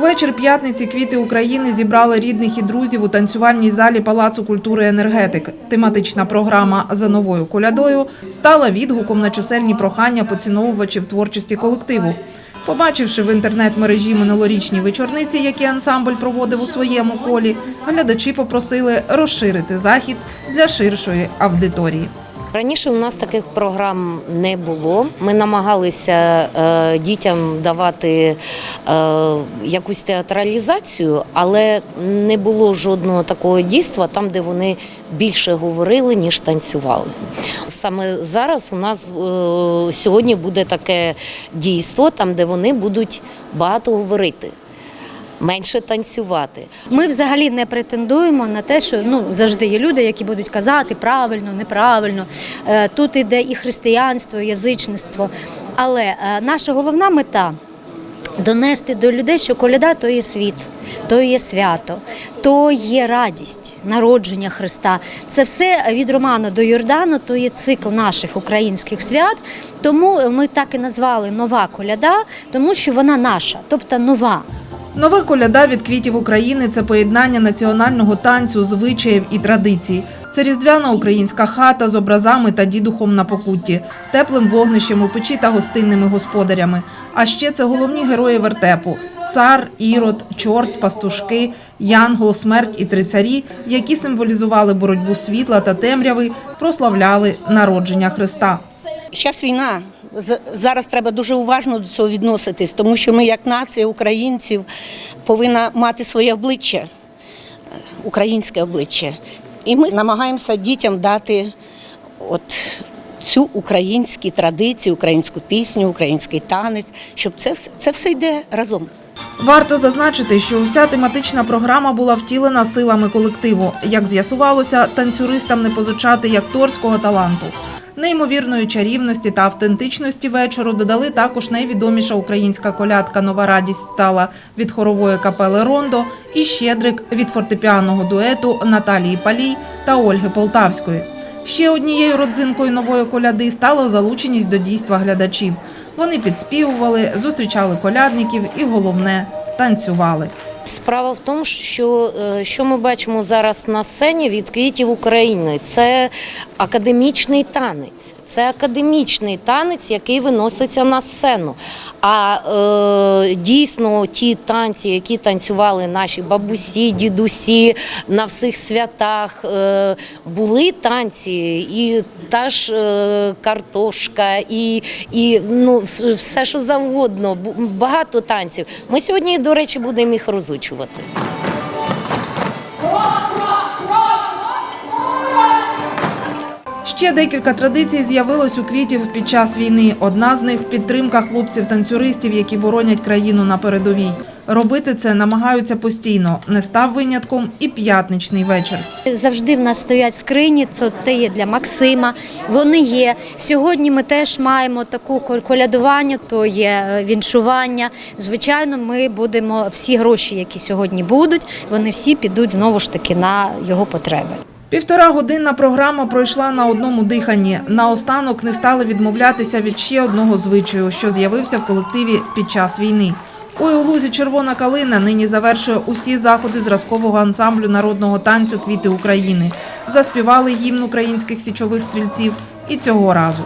вечір п'ятниці квіти України зібрали рідних і друзів у танцювальній залі Палацу культури енергетик. Тематична програма за новою колядою стала відгуком на чисельні прохання поціновувачів творчості колективу. Побачивши в інтернет-мережі минулорічні вечорниці, які ансамбль проводив у своєму колі, глядачі попросили розширити захід для ширшої аудиторії. Раніше у нас таких програм не було. Ми намагалися е, дітям давати е, якусь театралізацію, але не було жодного такого дійства там, де вони більше говорили, ніж танцювали. Саме зараз у нас е, сьогодні буде таке дійство, там, де вони будуть багато говорити. Менше танцювати. Ми взагалі не претендуємо на те, що ну завжди є люди, які будуть казати правильно, неправильно. Е, Тут іде і християнство, і язичництво. Але е, наша головна мета донести до людей, що коляда то є світ, то є свято, то є радість, народження Христа. Це все від Романа до Йордану, то є цикл наших українських свят. Тому ми так і назвали нова коляда, тому що вона наша, тобто нова. Нова коляда від квітів України це поєднання національного танцю, звичаїв і традицій. Це різдвяна українська хата з образами та дідухом на покутті, теплим вогнищем у печі та гостинними господарями. А ще це головні герої вертепу: цар, ірод, чорт, пастушки, янгол, смерть і три царі, які символізували боротьбу світла та темряви, прославляли народження Христа. Зараз війна. Зараз треба дуже уважно до цього відноситись, тому що ми, як нація українців, повинна мати своє обличчя, е, українське обличчя. І ми намагаємося дітям дати от цю українські традиції, українську пісню, український танець, щоб це, це все йде разом. Варто зазначити, що уся тематична програма була втілена силами колективу. Як з'ясувалося, танцюристам не позичати як акторського таланту. Неймовірної чарівності та автентичності вечору додали також найвідоміша українська колядка Нова радість стала від хорової капели Рондо і Щедрик від фортепіаного дуету Наталії Палій та Ольги Полтавської. Ще однією родзинкою нової коляди стала залученість до дійства глядачів. Вони підспівували, зустрічали колядників і головне танцювали. Справа в тому, що е, що ми бачимо зараз на сцені від квітів України, це академічний танець. Це академічний танець, який виноситься на сцену. А е, дійсно ті танці, які танцювали наші бабусі, дідусі на всіх святах, е, були танці, і та ж е, картошка, і, і ну, все, що завгодно, багато танців. Ми сьогодні, до речі, будемо їх розучувати. Ще декілька традицій з'явилось у квітів під час війни. Одна з них підтримка хлопців-танцюристів, які боронять країну на передовій. Робити це намагаються постійно. Не став винятком і п'ятничний вечір. Завжди в нас стоять скрині, це є для Максима. Вони є. Сьогодні ми теж маємо таку кол- колядування, то є е, віншування. Звичайно, ми будемо всі гроші, які сьогодні будуть, вони всі підуть знову ж таки на його потреби. Півтора годинна програма пройшла на одному диханні. Наостанок не стали відмовлятися від ще одного звичаю, що з'явився в колективі під час війни. Ой, у лузі Червона калина нині завершує усі заходи зразкового ансамблю народного танцю Квіти України. Заспівали гімн українських січових стрільців і цього разу.